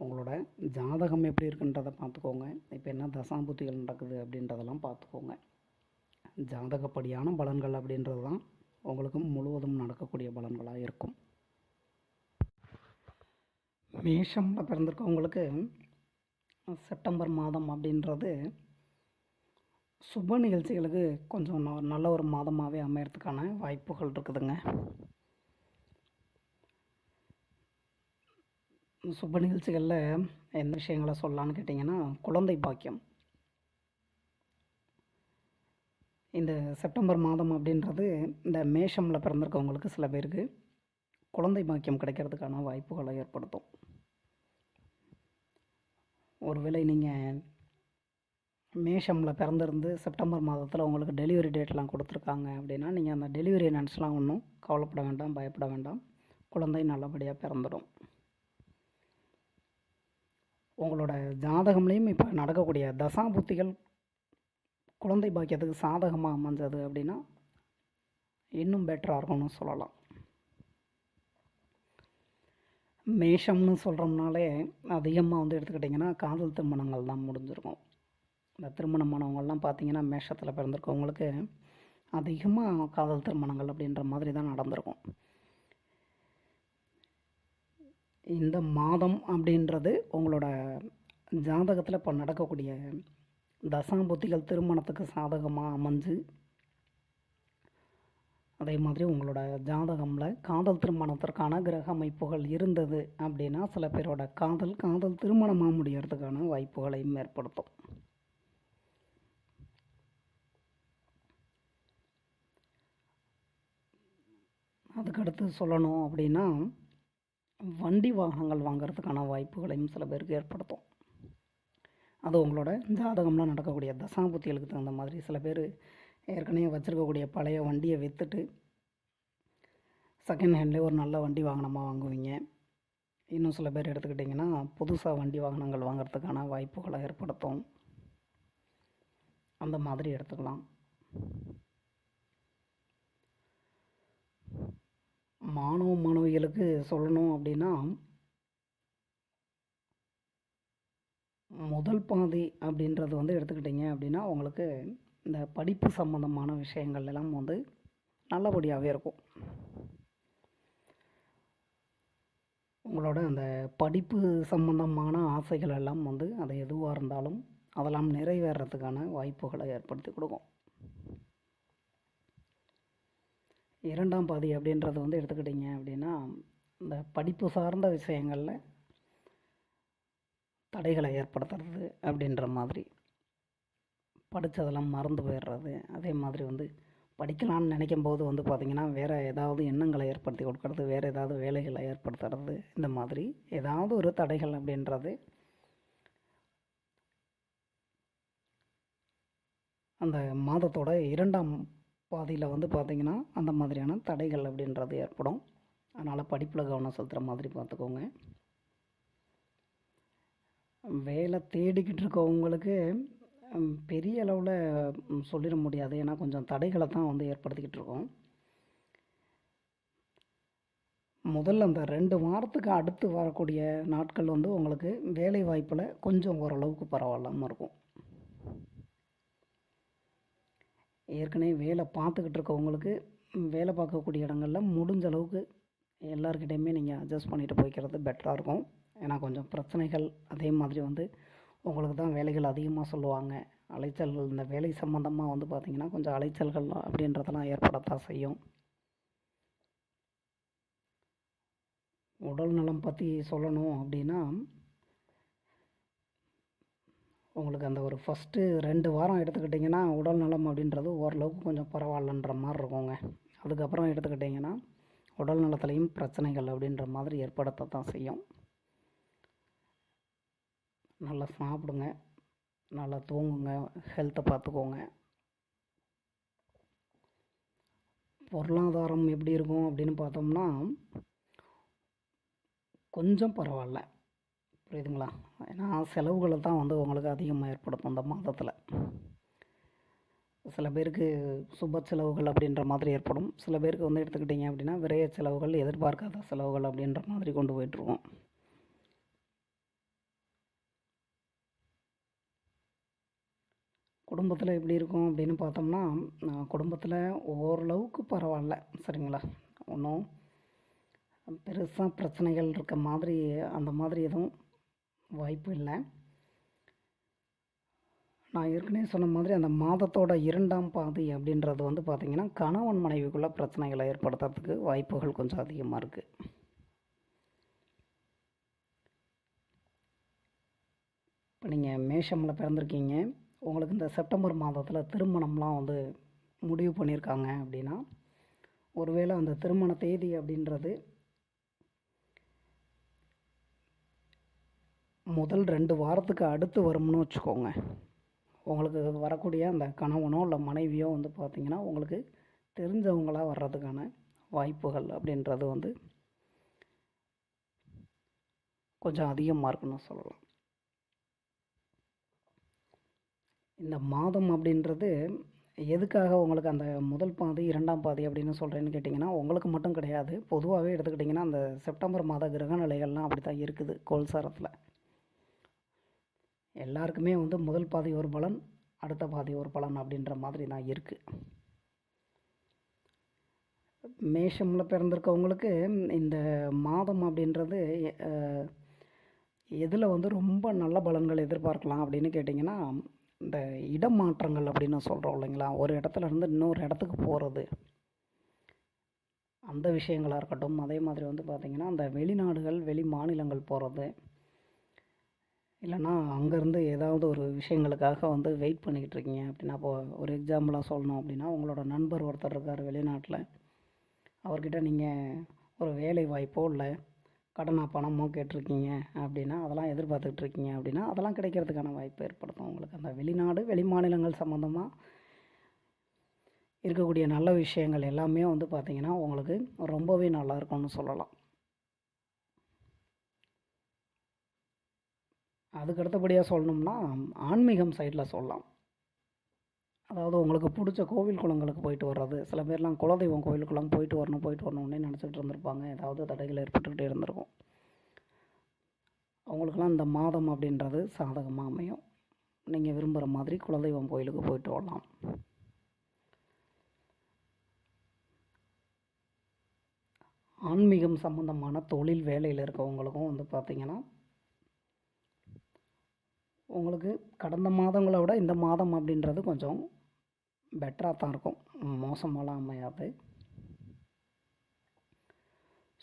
உங்களோட ஜாதகம் எப்படி இருக்குன்றதை பார்த்துக்கோங்க. இப்போ என்ன தசாம்புத்திகள் நடக்குது அப்படின்றதெல்லாம் பார்த்துக்கோங்க. ஜாதகப்படியான பலன்கள் அப்படின்றது தான் உங்களுக்கும் முழுவதும் நடக்கக்கூடிய பலன்களாக இருக்கும். மேஷமில் பிறந்திருக்கவங்களுக்கு செப்டம்பர் மாதம் அப்படின்றது சுப நிகழ்ச்சிகளுக்கு கொஞ்சம் நல்ல ஒரு மாதமாகவே அமையறதுக்கான வாய்ப்புகள் இருக்குதுங்க. சுப நிகழ்ச்சிகளில் எந்த விஷயங்களை சொல்லலான்னு கேட்டிங்கன்னா குழந்தை பாக்கியம். இந்த செப்டம்பர் மாதம் அப்படின்றது இந்த மேஷமில் பிறந்திருக்கவங்களுக்கு சில பேருக்கு குழந்தை பாக்கியம் கிடைக்கிறதுக்கான வாய்ப்புகளை ஏற்படுத்தும். ஒருவேளை நீங்கள் மேஷமில் பிறந்திருந்து செப்டம்பர் மாதத்தில் உங்களுக்கு டெலிவரி டேட்லாம் கொடுத்துருக்காங்க அப்படின்னா நீங்கள் அந்த டெலிவரி நினச்சலாம் ஒன்றும் கவலைப்பட வேண்டாம் பயப்பட வேண்டாம். குழந்தை நல்லபடியாக பிறந்துடும். உங்களோட ஜாதகம்லேயும் இப்போ நடக்கக்கூடிய தசாபுத்திகள் குழந்தை பாக்கியத்துக்கு சாதகமாக அமைஞ்சது அப்படின்னா இன்னும் பெட்டராக இருக்கும்னு சொல்லலாம். மேஷம்னு சொல்கிறோம்னாலே அதிகமாக வந்து எடுத்துக்கிட்டிங்கன்னா காதல் திருமணங்கள் தான் முடிஞ்சிருக்கும். இந்த திருமணமானவங்கள்லாம் பார்த்தீங்கன்னா மேஷத்தில் பிறந்திருக்கவங்களுக்கு அதிகமாக காதல் திருமணங்கள் அப்படின்ற மாதிரி தான் நடந்திருக்கும். இந்த மாதம் அப்படின்றது உங்களோட ஜாதகத்தில் இப்போ நடக்கக்கூடிய தசாம்புத்திகள் திருமணத்துக்கு சாதகமாக அமைஞ்சு அதே மாதிரி உங்களோட ஜாதகமில் காதல் திருமணத்திற்கான கிரக அமைப்புகள் இருந்தது அப்படின்னா சில பேரோட காதல் காதல் திருமணமாக முடியறதுக்கான வாய்ப்புகளையும் ஏற்படுத்தும். அதுக்கடுத்து சொல்லணும் அப்படின்னா வண்டி வாகனங்கள் வாங்குறதுக்கான வாய்ப்புகளையும் சில பேருக்கு ஏற்படுத்தும். அது உங்களோட ஜாதகம்லாம் நடக்கக்கூடிய தசாபுத்திகளுக்கு தகுந்த மாதிரி சில பேர் ஏற்கனவே வச்சுருக்கக்கூடிய பழைய வண்டியை விற்றுட்டு செகண்ட் ஹேண்ட்லேயே ஒரு நல்ல வண்டி வாகனமாக வாங்குவீங்க. இன்னும் சில பேர் எடுத்துக்கிட்டிங்கன்னா புதுசாக வண்டி வாகனங்கள் வாங்குறதுக்கான வாய்ப்புகளை ஏற்படுத்தும். அந்த மாதிரி எடுத்துக்கலாம். மாணவ மாணவிகளுக்கு சொல்லணும் அப்படின்னா முதல் பாதி அப்படின்றது வந்து எடுத்துக்கிட்டிங்க அப்படின்னா உங்களுக்கு இந்த படிப்பு சம்மந்தமான விஷயங்கள் எல்லாம் வந்து நல்லபடியாகவே இருக்கும். உங்களோட அந்த படிப்பு சம்பந்தமான ஆசைகள் எல்லாம் வந்து அது எதுவாக இருந்தாலும் அதெல்லாம் நிறைவேறதுக்கான வாய்ப்புகளை ஏற்படுத்தி கொடுக்கும். இரண்டாம் பாதி அப்படின்றது வந்து எடுத்துக்கிட்டிங்க அப்படின்னா இந்த படிப்பு சார்ந்த விஷயங்களில் தடைகளை ஏற்படுத்துறது அப்படின்ற மாதிரி படித்ததெல்லாம் மறந்து போயிடுறது அதே மாதிரி வந்து படிக்கலாம்னு நினைக்கும் போது வந்து பார்த்திங்கன்னா வேறு ஏதாவது எண்ணங்களை ஏற்படுத்தி கொடுக்கறது வேறு ஏதாவது வேலைகளை ஏற்படுத்துறது இந்த மாதிரி ஏதாவது ஒரு தடைகள் அப்படின்றது அந்த மாதத்தோட இரண்டாம் பாதையில் வந்து பார்த்திங்கன்னா அந்த மாதிரியான தடைகள் அப்படின்றது ஏற்படும். அதனால் படிப்பில் கவனம் செலுத்துகிற மாதிரி பார்த்துக்கோங்க வேலை தேடிக்கிட்டு இருக்கவங்களுக்கு பெரிய அளவில் சொல்லிட முடியாது. ஏன்னா கொஞ்சம் தடைகளை தான் வந்து ஏற்படுத்திக்கிட்டு இருக்கோம். முதல்ல அந்த ரெண்டு வாரத்துக்கு அடுத்து வரக்கூடிய நாட்கள் வந்து உங்களுக்கு வேலை வாய்ப்பில் கொஞ்சம் ஓரளவுக்கு பரவாயில்லாமல் இருக்கும். ஏற்கனவே வேலை பார்த்துக்கிட்டு இருக்கவங்களுக்கு வேலை பார்க்கக்கூடிய இடங்களில் முடிஞ்ச அளவுக்கு எல்லாருக்கிட்டையுமே நீங்கள் அட்ஜஸ்ட் பண்ணிட்டு போய்க்கிறது பெட்டராக இருக்கும். ஏன்னா கொஞ்சம் பிரச்சனைகள் அதே மாதிரி வந்து உங்களுக்கு தான் வேலைகள் அதிகமாக சொல்லுவாங்க. அலைச்சல்கள் இந்த வேலை சம்மந்தமாக வந்து பார்த்திங்கன்னா கொஞ்சம் அலைச்சல்கள் அப்படின்றதெல்லாம் ஏற்படத்தான் செய்யும். உடல் நலம் பற்றி சொல்லணும் அப்படின்னா உங்களுக்கு அந்த ஒரு ஃபஸ்ட்டு ரெண்டு வாரம் எடுத்துக்கிட்டிங்கன்னா உடல் நலம் அப்படின்றது ஓரளவுக்கு கொஞ்சம் பரவாயில்லன்ற மாதிரி இருக்குங்க. அதுக்கப்புறம் எடுத்துக்கிட்டிங்கன்னா உடல் நலத்துலேயும் பிரச்சனைகள் அப்படின்ற மாதிரி ஏற்படுத்த தான் செய்யும். நல்லா சாப்பிடுங்க. நல்லா தூங்குங்க. ஹெல்த்தை பார்த்துக்கோங்க. பொருளாதாரம் எப்படி இருக்கும் அப்படின்னு பார்த்தோம்னா கொஞ்சம் பரவாயில்ல. புரியுதுங்களா? ஏன்னா செலவுகளை தான் வந்து உங்களுக்கு அதிகமாக ஏற்படுத்தும் இந்த மாதத்தில். சில பேருக்கு சுப செலவுகள் அப்படின்ற மாதிரி ஏற்படும். சில பேருக்கு வந்து எடுத்துக்கிட்டிங்க அப்படின்னா விரைய செலவுகள் எதிர்பார்க்காத செலவுகள் அப்படின்ற மாதிரி கொண்டு போயிட்டுருவோம். குடும்பத்தில் எப்படி இருக்கும் அப்படின்னு பார்த்தோம்னா குடும்பத்தில் ஓரளவுக்கு பரவாயில்ல. சரிங்களா? ஒன்றும் பெருசாக பிரச்சனைகள் இருக்க மாதிரி அந்த மாதிரி எதுவும் வாய்ப்பு இல்லை. நான் ஏற்கனவே சொன்ன மாதிரி அந்த மாதத்தோட இரண்டாம் பாதி அப்படின்றது வந்து பார்த்திங்கன்னா கணவன் மனைவிக்குள்ளே பிரச்சனைகளை ஏற்படுத்துறதுக்கு வாய்ப்புகள் கொஞ்சம் அதிகமாக இருக்குது இப்போ நீங்கள் மேஷமில் பிறந்திருக்கீங்க. உங்களுக்கு இந்த செப்டம்பர் மாதத்தில் திருமணம்லாம் வந்து முடிவு பண்ணியிருக்காங்க அப்படின்னா ஒருவேளை அந்த திருமண தேதி அப்படின்றது முதல் ரெண்டு வாரத்துக்கு அடுத்து வரும்னு வச்சுக்கோங்க. உங்களுக்கு வரக்கூடிய அந்த கணவனோ இல்லை மனைவியோ வந்து பார்த்திங்கன்னா உங்களுக்கு தெரிஞ்சவங்களாக வர்றதுக்கான வாய்ப்புகள் அப்படின்றது வந்து கொஞ்சம் அதிகமாக இருக்குன்னு சொல்லலாம். இந்த மாதம் அப்படின்றது எதுக்காக உங்களுக்கு அந்த முதல் பாதி இரண்டாம் பாதி அப்படின்னு சொல்கிறேன்னு கேட்டிங்கன்னா உங்களுக்கு மட்டும் கிடையாது. பொதுவாகவே எடுத்துக்கிட்டிங்கன்னா அந்த செப்டம்பர் மாத கிரக நிலைகள்லாம் அப்படி தான் இருக்குது கோல்சாரத்தில். எல்லாருக்குமே வந்து முதல் பாதி ஒரு பலன் அடுத்த பாதி ஒரு பலன் அப்படின்ற மாதிரி தான் இருக்குது மேஷமில் பிறந்திருக்கவங்களுக்கு இந்த மாதம் அப்படின்றது எதில் வந்து ரொம்ப நல்ல பலன்கள் எதிர்பார்க்கலாம் அப்படின்னு கேட்டிங்கன்னா இந்த இடம் மாற்றங்கள் அப்படின்னு சொல்கிறோம் இல்லைங்களா? ஒரு இடத்துல இருந்து இன்னொரு இடத்துக்கு போகிறது அந்த விஷயங்களாக இருக்கட்டும். அதே மாதிரி வந்து பார்த்திங்கன்னா அந்த வெளிநாடுகள் வெளி மாநிலங்கள் போகிறது இல்லைன்னா அங்கேருந்து ஏதாவது ஒரு விஷயங்களுக்காக வந்து வெயிட் பண்ணிக்கிட்டு இருக்கீங்க அப்படின்னா இப்போ ஒரு எக்ஸாம்பிளாக சொல்லணும் அப்படின்னா உங்களோட நண்பர் ஒருத்தர் இருக்கார் வெளிநாட்டில். அவர்கிட்ட நீங்கள் ஒரு வேலை வாய்ப்போ இல்லை கடனாக பணமோ கேட்டிருக்கீங்க அப்படின்னா அதெல்லாம் எதிர்பார்த்துக்கிட்டு இருக்கீங்க அப்படின்னா அதெல்லாம் கிடைக்கிறதுக்கான வாய்ப்பு ஏற்படுத்தும். உங்களுக்கு அந்த வெளிநாடு வெளி மாநிலங்கள் சம்மந்தமாக இருக்கக்கூடிய நல்ல விஷயங்கள் எல்லாமே வந்து பார்த்திங்கன்னா உங்களுக்கு ரொம்பவே நல்லா இருக்கும்னு சொல்லலாம். அதுக்கு அடுத்தபடியாக சொல்லணும்னா ஆன்மீகம் சைடில் சொல்லலாம். அதாவது உங்களுக்கு பிடிச்ச கோவில் குளங்களுக்கு போயிட்டு வர்றது. சில பேர்லாம் குலதெய்வம் கோவிலுக்குலாம் போயிட்டு வரணும் போயிட்டு வரணும்னே நினச்சிட்டு இருந்திருப்பாங்க. ஏதாவது தடைகள் ஏற்பட்டுக்கிட்டே இருந்திருக்கும். அவங்களுக்கெல்லாம் இந்த மாதம் அப்படின்றது சாதகமாக அமையும். நீங்கள் விரும்புகிற மாதிரி குலதெய்வம் கோயிலுக்கு போயிட்டு வரலாம். ஆன்மீகம் சம்மந்தமான தொழில் வேலையில் இருக்கவங்களுக்கும் வந்து பார்த்திங்கன்னா உங்களுக்கு கடந்த மாதங்களை விட இந்த மாதம் அப்படின்றது கொஞ்சம் பெட்டராக தான் இருக்கும். மோசமாலாம் அமையாது.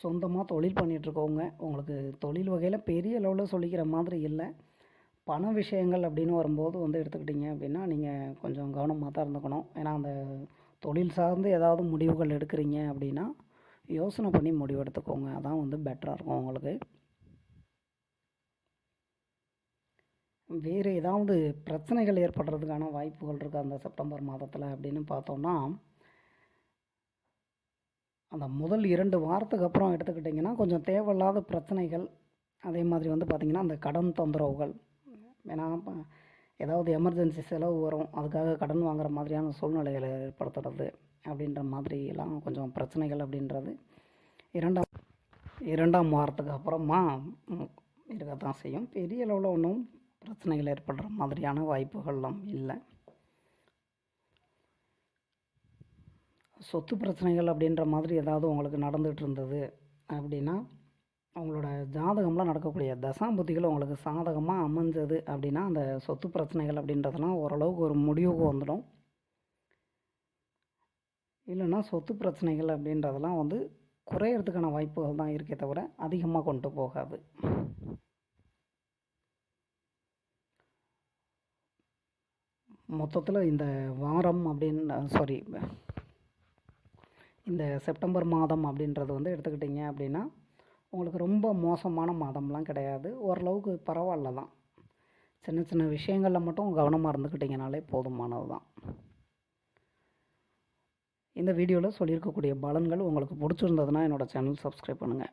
சொந்தமாக தொழில் பண்ணிகிட்ருக்கவங்க உங்களுக்கு தொழில் வகையில் பெரிய லெவலில் சொல்லிக்கிற மாதிரி இல்லை. பண விஷயங்கள் அப்படின்னு வரும்போது வந்து எடுத்துக்கிட்டிங்க அப்படின்னா நீங்கள் கொஞ்சம் கவனமாக தான் இருந்துக்கணும். ஏன்னா அந்த தொழில் சார்ந்து ஏதாவது முடிவுகள் எடுக்கிறீங்க அப்படின்னா யோசனை பண்ணி முடிவு எடுத்துக்கோங்க அதான் வந்து பெட்டராக இருக்கும் உங்களுக்கு. வேறு ஏதாவது பிரச்சனைகள் ஏற்படுறதுக்கான வாய்ப்புகள் இருக்குது அந்த செப்டம்பர் மாதத்தில் அப்படின்னு பார்த்தோம்னா அந்த முதல் இரண்டு வாரத்துக்கு அப்புறம் எடுத்துக்கிட்டிங்கன்னா கொஞ்சம் தேவையில்லாத பிரச்சனைகள் அதே மாதிரி வந்து பார்த்திங்கன்னா அந்த கடன் தொந்தரவுகள். ஏன்னா ஏதாவது எமர்ஜென்சி செலவு வரும் அதுக்காக கடன் வாங்குற மாதிரியான சூழ்நிலைகளை ஏற்படுத்துறது அப்படின்ற மாதிரிலாம் கொஞ்சம் பிரச்சனைகள் அப்படின்றது. இரண்டாம் இரண்டாம் வாரத்துக்கு அப்புறமா இருக்க தான் செய்யும். பெரிய அளவில் ஒன்றும் பிரச்சனைகள் ஏற்படுற மாதிரியான வாய்ப்புகள்லாம் இல்லை. சொத்து பிரச்சனைகள் அப்படின்ற மாதிரி ஏதாவது உங்களுக்கு நடந்துகிட்டு இருந்தது அப்படின்னா அவங்களோட ஜாதகம்லாம் நடக்கக்கூடிய தசாம்புத்திகள் உங்களுக்கு சாதகமாக அமைஞ்சது அப்படின்னா அந்த சொத்து பிரச்சனைகள் அப்படின்றதெல்லாம் ஓரளவுக்கு ஒரு முடிவுக்கு வந்துடும். இல்லைன்னா சொத்து பிரச்சனைகள் அப்படின்றதெல்லாம் வந்து குறையிறதுக்கான வாய்ப்புகள் தான் இருக்கே தவிர அதிகமாக கொண்டு போகாது. மொத்தத்தில் இந்த வாரம் அப்படின்னு சாரி இந்த செப்டம்பர் மாதம் அப்படின்றது வந்து எடுத்துக்கிட்டிங்க அப்படின்னா உங்களுக்கு ரொம்ப மோசமான மாதம்லாம் கிடையாது. ஓரளவுக்கு பரவாயில்ல தான். சின்ன சின்ன விஷயங்களில் மட்டும் கவனமாக இருந்துக்கிட்டிங்கனாலே போதுமானது தான். இந்த வீடியோவில் சொல்லியிருக்கக்கூடிய பலன்கள் உங்களுக்கு பிடிச்சிருந்ததுன்னா என்னோடய சேனல் சப்ஸ்கிரைப் பண்ணுங்கள்